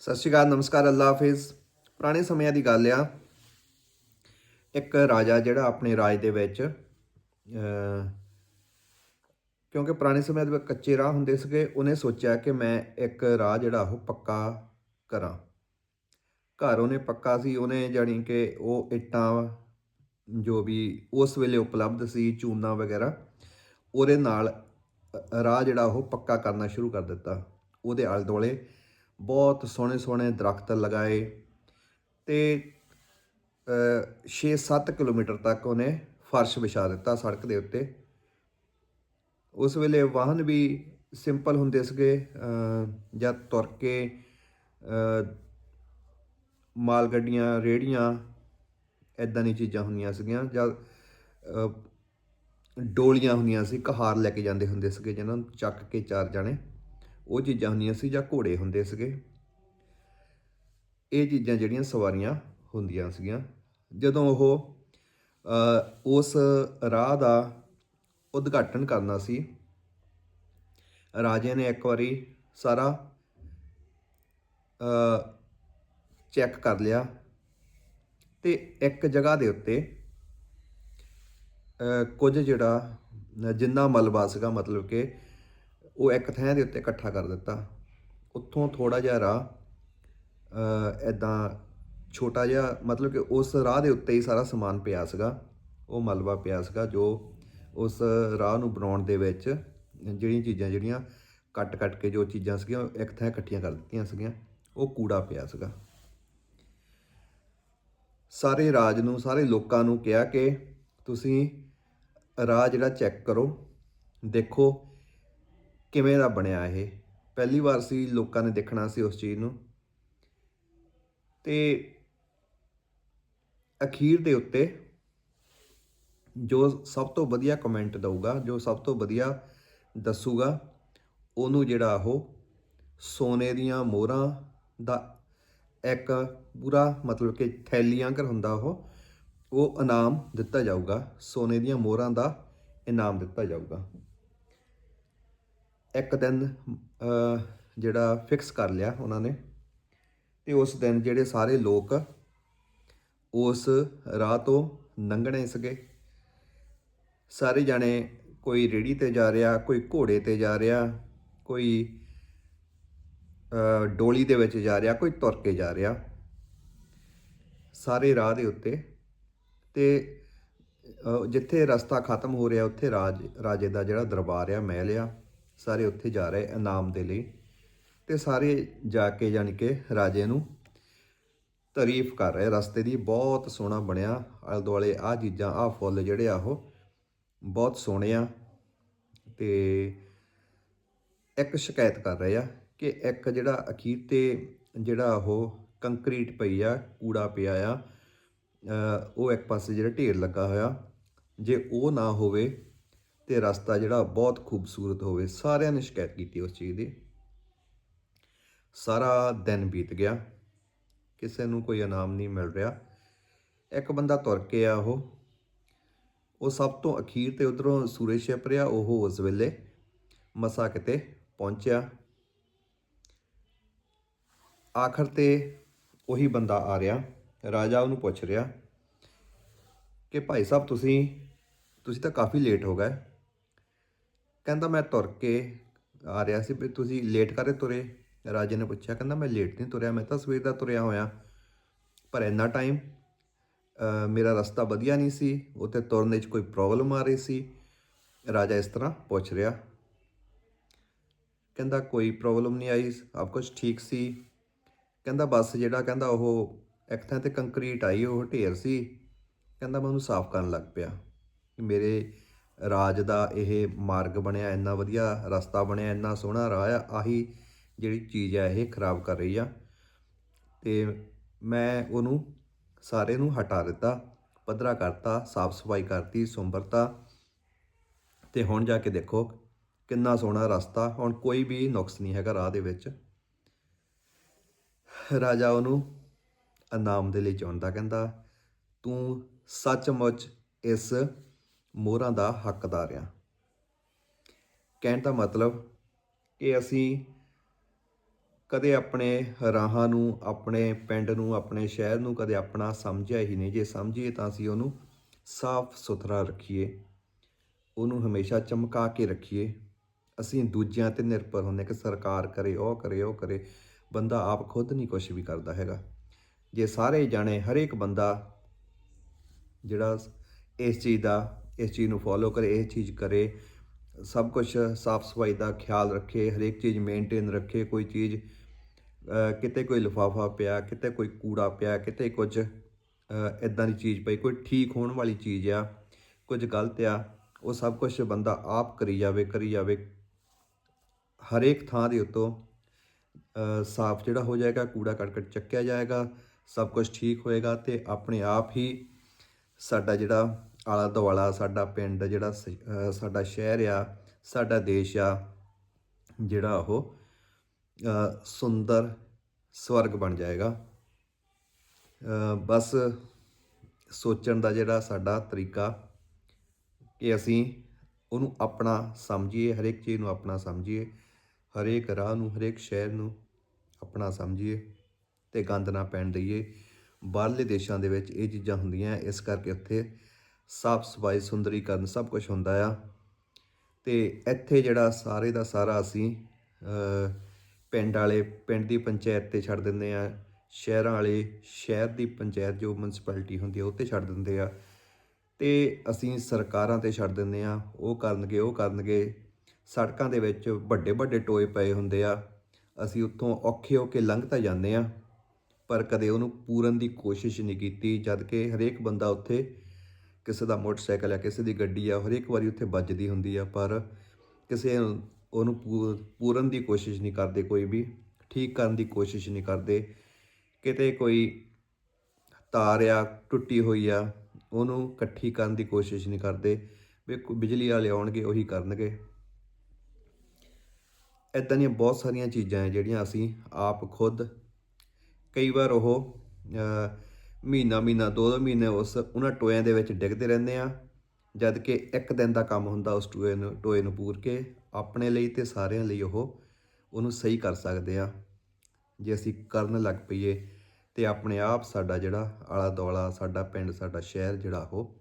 ਸਤਿ ਸ਼੍ਰੀ ਅਕਾਲ, ਨਮਸਕਾਰ, ਅੱਲਾ ਹਾਫਿਜ਼। ਪੁਰਾਣੇ ਸਮਿਆਂ ਦੀ ਗੱਲ ਆ। ਇੱਕ ਰਾਜਾ ਜਿਹੜਾ ਆਪਣੇ ਰਾਜ ਦੇ ਵਿੱਚ ਕਿਉਂਕਿ ਪੁਰਾਣੇ ਸਮਿਆਂ ਦੇ ਵਿੱਚ ਕੱਚੇ ਰਾਹ ਹੁੰਦੇ ਸੀਗੇ, ਉਹਨੇ ਸੋਚਿਆ ਕਿ ਮੈਂ ਇੱਕ ਰਾਹ ਜਿਹੜਾ ਉਹ ਪੱਕਾ ਕਰਾਂ। ਘਰ ਉਹਨੇ ਪੱਕਾ ਸੀ, ਉਹਨੇ ਜਾਣੀ ਕਿ ਉਹ ਇੱਟਾਂ ਜੋ ਵੀ ਉਸ ਵੇਲੇ ਉਪਲਬਧ ਸੀ, ਚੂਨਾ ਵਗੈਰਾ, ਉਹਦੇ ਨਾਲ ਰਾਹ ਜਿਹੜਾ ਉਹ ਪੱਕਾ ਕਰਨਾ ਸ਼ੁਰੂ ਕਰ ਦਿੱਤਾ। ਉਹਦੇ ਆਲੇ ਦੁਆਲੇ ਬਹੁਤ ਸੋਹਣੇ ਸੋਹਣੇ ਦਰਖਤ ਲਗਾਏ ਤੇ 6-7 ਕਿਲੋਮੀਟਰ ਤੱਕ ਉਹਨੇ ਫਰਸ਼ ਵਿਛਾ ਦਿੱਤਾ ਸੜਕ ਦੇ ਉੱਤੇ। ਉਸ ਵੇਲੇ ਵਾਹਨ ਵੀ ਸਿੰਪਲ ਹੁੰਦੇ ਸੀਗੇ ਜਾਂ ਤੁਰ ਕੇ ਮਾਲ ਗੱਡੀਆਂ ਰੇੜੀਆਂ ਐਦਾਂ ਦੀ ਚੀਜ਼ਾਂ ਹੁੰਦੀਆਂ ਸੀਗੀਆਂ, ਜਾਂ ਡੋਲੀਆਂ ਹੁੰਦੀਆਂ ਸੀ ਕਹਾਰ ਲੈ ਕੇ ਜਾਂਦੇ ਹੁੰਦੇ ਸੀਗੇ, ਜਿਹਨਾਂ ਨੂੰ ਚੱਕ ਕੇ ਚਾਰ ਜਾਣੇ। ਉਹ ਚੀਜ਼ਾਂ ਹੁੰਦੀਆਂ ਸੀ ਜਾਂ ਘੋੜੇ ਹੁੰਦੇ ਸੀਗੇ। ਇਹ ਚੀਜ਼ਾਂ ਜਿਹੜੀਆਂ ਸਵਾਰੀਆਂ ਹੁੰਦੀਆਂ ਸੀਗੀਆਂ। ਜਦੋਂ ਉਹ ਉਸ ਰਾਹ ਦਾ ਉਦਘਾਟਨ ਕਰਨਾ ਸੀ ਰਾਜੇ ਨੇ ਇੱਕ ਵਾਰੀ ਸਾਰਾ ਚੈੱਕ ਕਰ ਲਿਆ ਤੇ ਇੱਕ ਜਗ੍ਹਾ ਦੇ ਉੱਤੇ ਕੁਝ ਜਿਹੜਾ ਜਿੰਨਾ ਮਲਬਾ ਸੀਗਾ ਮਤਲਬ ਕਿ ਉਹ ਇੱਕ ਥਾਂ ਦੇ ਉੱਤੇ ਇਕੱਠਾ ਕਰ ਦਿੱਤਾ। ਉੱਥੋਂ ਥੋੜਾ ਜਿਹਾ ਰਾਹ ਐਦਾਂ ਛੋਟਾ ਜਿਹਾ, ਮਤਲਬ ਕਿ ਉਸ ਰਾਹ ਦੇ ਉੱਤੇ ਹੀ ਸਾਰਾ ਸਮਾਨ ਪਿਆ ਸੀਗਾ। ਉਹ ਮਲਬਾ ਪਿਆ ਸੀਗਾ ਜੋ ਉਸ ਰਾਹ ਨੂੰ ਬਣਾਉਣ ਦੇ ਵਿੱਚ ਜਿਹੜੀਆਂ ਚੀਜ਼ਾਂ ਜਿਹੜੀਆਂ ਕੱਟ ਕੱਟ ਕੇ ਜੋ ਚੀਜ਼ਾਂ ਸੀਗੀਆਂ, ਉਹ ਇੱਕ ਥਾਂ ਇਕੱਠੀਆਂ ਕਰ ਦਿੱਤੀਆਂ ਸੀਗੀਆਂ। ਉਹ ਕੂੜਾ ਪਿਆ ਸੀਗਾ। ਸਾਰੇ ਰਾਜ ਨੂੰ, ਸਾਰੇ ਲੋਕਾਂ ਨੂੰ ਕਿਹਾ ਕਿ ਤੁਸੀਂ ਰਾਹ ਜਿਹੜਾ ਚੈੱਕ ਕਰੋ, ਦੇਖੋ ਕਿਵੇਂ ਦਾ ਬਣਿਆ ਇਹ? ਪਹਿਲੀ ਵਾਰ ਸੀ, ਲੋਕਾਂ ਨੇ ਦੇਖਣਾ ਸੀ ਉਸ ਚੀਜ਼ ਨੂੰ। ਤੇ ਅਖੀਰ ਦੇ ਉੱਤੇ ਜੋ ਸਭ ਤੋਂ ਵਧੀਆ ਕਮੈਂਟ ਦਊਗਾ, ਜੋ ਸਭ ਤੋਂ ਵਧੀਆ ਦੱਸੂਗਾ, ਉਹਨੂੰ ਜਿਹੜਾ ਉਹ ਸੋਨੇ ਦੀਆਂ ਮੋਹਰਾਂ ਦਾ ਇੱਕ ਪੂਰਾ ਮਤਲਬ ਕਿ ਥੈਲੀ ਆਂਕਰ ਹੁੰਦਾ ਉਹ ਉਹ ਇਨਾਮ ਦਿੱਤਾ ਜਾਊਗਾ। ਸੋਨੇ ਦੀਆਂ ਮੋਹਰਾਂ ਦਾ ਇਨਾਮ ਦਿੱਤਾ ਜਾਊਗਾ। ਇੱਕ ਦਿਨ ਜਿਹੜਾ ਫਿਕਸ ਕਰ ਲਿਆ ਉਹਨਾਂ ਨੇ ਤੇ ਉਸ ਦਿਨ ਜਿਹੜੇ ਸਾਰੇ ਲੋਕ ਉਸ ਰਾਹ ਤੋਂ ਲੰਘਣੇ ਸੀਗੇ। ਸਾਰੇ ਜਾਣੇ ਕੋਈ ਰੇੜੀ ਤੇ ਜਾ ਰਿਹਾ, ਕੋਈ ਘੋੜੇ ਤੇ ਜਾ ਰਿਹਾ, ਕੋਈ ਡੋਲੀ ਦੇ ਵਿੱਚ ਜਾ ਰਿਹਾ, ਕੋਈ ਤੁਰ ਕੇ ਜਾ ਰਿਹਾ ਸਾਰੇ ਰਾਹ ਦੇ ਉੱਤੇ ਤੇ ਜਿੱਥੇ ਰਸਤਾ ਖਤਮ ਹੋ ਰਿਹਾ, ਉੱਥੇ ਰਾਜ, ਰਾਜੇ ਦਾ ਜਿਹੜਾ ਦਰਬਾਰ ਆ, ਮਹਿਲ ਆ ਸਾਰੇ ਉੱਥੇ ਜਾ ਰਹੇ, ਇਨਾਮ ਦੇ ਲਈ। ਤੇ ਸਾਰੇ ਜਾ ਕੇ ਜਾਣੀ ਕਿ ਰਾਜੇ ਨੂੰ ਤਾਰੀਫ ਕਰ ਰਹੇ। ਰਸਤੇ ਦੀ ਬਹੁਤ ਸੋਹਣਾ ਬਣਿਆ। ਆਲੇ ਦੁਆਲੇ ਆ ਚੀਜ਼ਾਂ ਆ ਫੁੱਲ ਜਿਹੜੇ ਆ ਉਹ ਬਹੁਤ ਸੋਹਣੇ ਆ। ਤੇ ਇੱਕ ਸ਼ਿਕਾਇਤ ਕਰ ਰਹੇ ਆ ਕਿ ਇੱਕ ਜਿਹੜਾ ਅਖੀਰ ਤੇ ਜਿਹੜਾ ਉਹ ਕੰਕਰੀਟ ਪਈ ਆ, ਕੂੜਾ ਪਿਆ ਆ ਉਹ ਇੱਕ ਪਾਸੇ ਜਿਹੜਾ ਢੇਰ ਲੱਗਾ ਹੋਇਆ। ਜੇ ਉਹ ਨਾ ਹੋਵੇ ਤੇ ਰਸਤਾ ਜਿਹੜਾ ਬਹੁਤ ਖੂਬਸੂਰਤ ਹੋਵੇ, ਸਾਰਿਆਂ ਨੇ ਸ਼ਿਕਾਇਤ ਕੀਤੀ ਉਸ ਚੀਜ਼ ਦੀ। ਸਾਰਾ ਦਿਨ ਬੀਤ ਗਿਆ, ਕਿਸੇ ਨੂੰ ਕੋਈ ਇਨਾਮ ਨਹੀਂ ਮਿਲ ਰਿਹਾ। ਇੱਕ ਬੰਦਾ ਤੁਰ ਕੇ ਆ ਉਹ। ਉਹ ਸਭ ਤੋਂ ਅਖੀਰ ਤੇ ਉਧਰੋਂ ਸੂਰਜ ਛਿਪ ਰਿਹਾ, ਉਹ ਉਸ ਵੇਲੇ ਮਸਾ ਕਿਤੇ ਪਹੁੰਚਿਆ। ਆਖਰ ਤੇ ਉਹੀ ਬੰਦਾ ਆ ਰਿਹਾ, ਰਾਜਾ ਉਹਨੂੰ ਪੁੱਛ ਰਿਹਾ ਕਿ ਭਾਈ ਸਾਹਿਬ ਤੁਸੀਂ ਤੁਸੀਂ ਤਾਂ ਕਾਫੀ ਲੇਟ ਹੋ ਗਏ। ਕਹਿੰਦਾ ਮੈਂ ਤੁਰ ਕੇ ਆ ਰਿਹਾ ਸੀ, ਵੀ ਤੁਸੀਂ ਲੇਟ ਕਰੇ ਤੁਰੇ? ਰਾਜੇ ਨੇ ਪੁੱਛਿਆ, ਕਹਿੰਦਾ ਮੈਂ ਲੇਟ ਨਹੀਂ ਤੁਰਿਆ, ਮੈਂ ਤਾਂ ਸਵੇਰ ਦਾ ਤੁਰਿਆ ਹੋਇਆ। ਪਰ ਇੰਨਾ ਟਾਈਮ ਮੇਰਾ ਰਸਤਾ ਵਧੀਆ ਨਹੀਂ ਸੀ, ਉੱਥੇ ਤੁਰਨ ਵਿੱਚ ਕੋਈ ਪ੍ਰੋਬਲਮ ਆ ਰਹੀ ਸੀ। ਰਾਜਾ ਇਸ ਤਰ੍ਹਾਂ ਪੁੱਛ ਰਿਹਾ। ਕਹਿੰਦਾ ਕੋਈ ਪ੍ਰੋਬਲਮ ਨਹੀਂ ਆਈ, ਸਭ ਕੁਝ ਠੀਕ ਸੀ। ਕਹਿੰਦਾ ਬਸ ਜਿਹੜਾ, ਕਹਿੰਦਾ ਉਹ ਇੱਕ ਥਾਂ ਤੇ ਕੰਕਰੀਟ ਆਈ, ਉਹ ਢੇਰ ਸੀ। ਕਹਿੰਦਾ ਮੈਂ ਉਹਨੂੰ ਸਾਫ਼ ਕਰਨ ਲੱਗ ਪਿਆ। ਮੇਰੇ ਰਾਜ ਦਾ ਇਹ ਮਾਰਗ ਬਣਿਆ, ਇੰਨਾ ਵਧੀਆ ਰਸਤਾ ਬਣਿਆ, ਇੰਨਾ ਸੋਹਣਾ ਰਾਹ ਆ, ਆਹੀ ਜਿਹੜੀ ਚੀਜ਼ ਆ, ਇਹ ਖਰਾਬ ਕਰ ਰਹੀ ਆ। ਤੇ ਮੈਂ ਉਹਨੂੰ ਸਾਰੇ ਨੂੰ ਹਟਾ ਦਿੱਤਾ, ਪੱਧਰਾ ਕਰਤਾ, ਸਾਫ਼ ਸਫ਼ਾਈ ਕਰਤੀ, ਸੁੰਬਰਤਾ। ਤੇ ਹੁਣ ਜਾ ਕੇ ਦੇਖੋ ਕਿੰਨਾ ਸੋਹਣਾ ਰਸਤਾ, ਹੁਣ ਕੋਈ ਵੀ ਨੁਕਸ ਨਹੀਂ ਹੈਗਾ ਰਾਹ ਦੇ ਵਿੱਚ। ਰਾਜਾ ਉਹਨੂੰ ਇਨਾਮ ਦੇ ਲਈ ਚੁਣਦਾ, ਕਹਿੰਦਾ, ਤੂੰ ਸੱਚਮੁੱਚ ਇਸ ਮੋਹਰਾਂ ਦਾ ਹੱਕਦਾਰ ਆ ਕਹਿਣ ਦਾ ਮਤਲਬ ਕਿ ਅਸੀਂ ਕਦੇ ਆਪਣੇ ਰਾਹਾਂ ਨੂੰ, ਆਪਣੇ ਪਿੰਡ ਨੂੰ, ਆਪਣੇ ਸ਼ਹਿਰ ਨੂੰ ਕਦੇ ਆਪਣਾ ਸਮਝਿਆ ਹੀ ਨਹੀਂ। ਜੇ ਸਮਝੀਏ ਤਾਂ ਅਸੀਂ ਉਹਨੂੰ ਸਾਫ਼ ਸੁਥਰਾ ਰੱਖੀਏ। ਉਹਨੂੰ ਹਮੇਸ਼ਾ ਚਮਕਾ ਕੇ ਰੱਖੀਏ। ਅਸੀਂ ਦੂਜਿਆਂ ਤੇ ਨਿਰਭਰ ਹੁੰਦੇ ਕਿ ਸਰਕਾਰ ਕਰੇ, ਉਹ ਕਰੇ ਉਹ ਕਰੇ। ਬੰਦਾ ਆਪ ਖੁਦ ਨਹੀਂ ਕੁਝ ਵੀ ਕਰਦਾ ਹੈਗਾ। ਜੇ ਸਾਰੇ ਜਾਣੇ ਹਰੇਕ ਬੰਦਾ ਜਿਹੜਾ ਇਸ ਚੀਜ਼ ਦਾ ਇਸ ਚੀਜ਼ ਨੂੰ ਫੋਲੋ ਕਰੇ, ਇਹ ਚੀਜ਼ ਕਰੇ। ਸਭ ਕੁਝ ਸਾਫ਼ ਸਫ਼ਾਈ ਦਾ ਖਿਆਲ ਰੱਖੇ, ਹਰੇਕ ਚੀਜ਼ ਮੇਨਟੇਨ ਰੱਖੇ। ਕੋਈ ਚੀਜ਼ ਕਿਤੇ ਕੋਈ ਲਿਫਾਫਾ ਪਿਆ, ਕਿਤੇ ਕੋਈ ਕੂੜਾ ਪਿਆ, ਕਿਤੇ ਕੁਝ ਇਦਾਂ ਦੀ ਚੀਜ਼ ਪਈ। ਕੋਈ ਠੀਕ ਹੋਣ ਵਾਲੀ ਚੀਜ਼ ਆ, ਕੁਝ ਗਲਤ ਆ, ਉਹ ਸਭ ਕੁਝ ਬੰਦਾ ਆਪ ਕਰੀ ਜਾਵੇ ਕਰੀ ਜਾਵੇ। ਹਰੇਕ ਥਾਂ ਦੇ ਉੱਤੋਂ ਸਾਫ਼ ਜਿਹੜਾ ਹੋ ਜਾਏਗਾ, ਕੂੜਾ ਕਰਕਟ ਚੱਕਿਆ ਜਾਏਗਾ, ਸਭ ਕੁਝ ਠੀਕ ਹੋਏਗਾ ਤੇ ਆਪਣੇ ਆਪ ਹੀ ਸਾਡਾ ਜਿਹੜਾ ਆਲਾ ਦੁਆਲਾ ਸਾਡਾ ਪਿੰਡ ਜਿਹੜਾ ਸ- ਸਾਡਾ ਸ਼ਹਿਰ ਆ, ਸਾਡਾ ਦੇਸ਼ ਆ, ਜਿਹੜਾ ਉਹ ਸੁੰਦਰ ਸਵਰਗ ਬਣ ਜਾਏਗਾ। ਬਸ ਸੋਚਣ ਦਾ ਜਿਹੜਾ ਸਾਡਾ ਤਰੀਕਾ ਕਿ ਅਸੀਂ ਉਹਨੂੰ ਆਪਣਾ ਸਮਝੀਏ, ਹਰੇਕ ਚੀਜ਼ ਨੂੰ ਆਪਣਾ ਸਮਝੀਏ, ਹਰੇਕ ਰਾਹ ਨੂੰ, ਹਰੇਕ ਸ਼ਹਿਰ ਨੂੰ ਆਪਣਾ ਸਮਝੀਏ ਤੇ ਗੰਦ ਨਾ ਪੈਣ ਦਈਏ। ਬਾਹਰਲੇ ਦੇਸ਼ਾਂ ਦੇ ਵਿੱਚ ਇਹ ਚੀਜ਼ਾਂ ਹੁੰਦੀਆਂ, ਇਸ ਕਰਕੇ ਉੱਥੇ ਸਾਫ਼ ਸਫ਼ਾਈ ਸੁੰਦਰੀਕਰਨ ਸਭ ਕੁਝ ਹੁੰਦਾ ਆ। ਤੇ ਇੱਥੇ ਜਿਹੜਾ ਸਾਰੇ ਦਾ ਸਾਰਾ ਅਸੀਂ ਪਿੰਡ ਵਾਲੇ, ਪਿੰਡ ਦੀ ਪੰਚਾਇਤ ਤੇ ਛੱਡ ਦਿੰਦੇ ਆ। ਸ਼ਹਿਰਾਂ ਵਾਲੇ, ਸ਼ਹਿਰ ਦੀ ਪੰਚਾਇਤ ਜੋ ਮਿਊਨਿਸਪੈਲਿਟੀ ਹੁੰਦੀ ਆ, ਉਹ ਤੇ ਛੱਡ ਦਿੰਦੇ ਆ। ਤੇ ਅਸੀਂ ਸਰਕਾਰਾਂ ਤੇ ਛੱਡ ਦਿੰਦੇ ਆ। ਉਹ ਕਰਨਗੇ ਉਹ ਕਰਨਗੇ। ਸੜਕਾਂ ਦੇ ਵਿੱਚ ਵੱਡੇ ਵੱਡੇ ਟੋਏ ਪਏ ਹੁੰਦੇ ਆ। ਅਸੀਂ ਉੱਥੋਂ ਔਖੇ ਹੋ ਕੇ ਲੰਘ ਤਾਂ ਜਾਂਦੇ ਆ। ਪਰ ਕਦੇ ਉਹਨੂੰ ਪੂਰਨ ਦੀ ਕੋਸ਼ਿਸ਼ ਨਹੀਂ ਕੀਤੀ, ਜਦ ਕਿ ਹਰੇਕ ਬੰਦਾ ਉੱਥੇ ਕਿਸੇ ਦਾ ਮੋਟਰਸਾਈਕਲ ਆ, ਕਿਸੇ ਦੀ ਗੱਡੀ ਆ, ਹਰੇਕ ਵਾਰੀ ਉੱਥੇ ਵੱਜਦੀ ਹੁੰਦੀ ਆ, ਪਰ ਕਿਸੇ ਉਹਨੂੰ ਪੂ- ਪੂਰਨ ਦੀ ਕੋਸ਼ਿਸ਼ ਨਹੀਂ ਕਰਦੇ ਕੋਈ ਵੀ, ਠੀਕ ਕਰਨ ਦੀ ਕੋਸ਼ਿਸ਼ ਨਹੀਂ ਕਰਦੇ। ਕਿਤੇ ਕੋਈ ਤਾਰ ਆ, ਟੁੱਟੀ ਹੋਈ ਆ, ਉਹਨੂੰ ਇਕੱਠੀ ਕਰਨ ਦੀ ਕੋਸ਼ਿਸ਼ ਨਹੀਂ ਕਰਦੇ, ਵੀ ਬਿਜਲੀ ਵਾਲੇ ਆਉਣਗੇ, ਉਹੀ ਕਰਨਗੇ। ਇਦਾਂ ਦੀਆਂ ਬਹੁਤ ਸਾਰੀਆਂ ਚੀਜ਼ਾਂ ਹੈ ਜਿਹੜੀਆਂ ਅਸੀਂ ਆਪ ਖੁਦ, ਕਈ ਵਾਰ ਉਹ ਮਹੀਨਾ ਮਹੀਨਾ ਦੋ ਦੋ ਮਹੀਨੇ ਉਸ ਉਹਨਾਂ ਟੋਇਆਂ ਦੇ ਵਿੱਚ ਡਿੱਗਦੇ ਰਹਿੰਦੇ ਆ, ਜਦ ਕਿ ਇੱਕ ਦਿਨ ਦਾ ਕੰਮ ਹੁੰਦਾ ਉਸ ਟੋਏ ਨੂੰ ਟੋਏ ਨੂੰ ਪੂਰ ਕੇ ਆਪਣੇ ਲਈ ਤੇ ਸਾਰਿਆਂ ਲਈ ਉਹ ਉਹਨੂੰ ਸਹੀ ਕਰ ਸਕਦੇ ਆ। ਜੇ ਅਸੀਂ ਕਰਨ ਲੱਗ ਪਈਏ ਤੇ ਆਪਣੇ ਆਪ ਸਾਡਾ ਜਿਹੜਾ ਆਲਾ ਦੁਆਲਾ ਸਾਡਾ ਪਿੰਡ, ਸਾਡਾ ਸ਼ਹਿਰ ਜਿਹੜਾ ਉਹ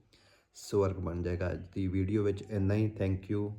ਸਵਰਗ ਬਣ ਜਾਏਗਾ। ਅੱਜ ਦੀ ਵੀਡੀਓ ਵਿੱਚ ਇੰਨਾ ਹੀ। Thank you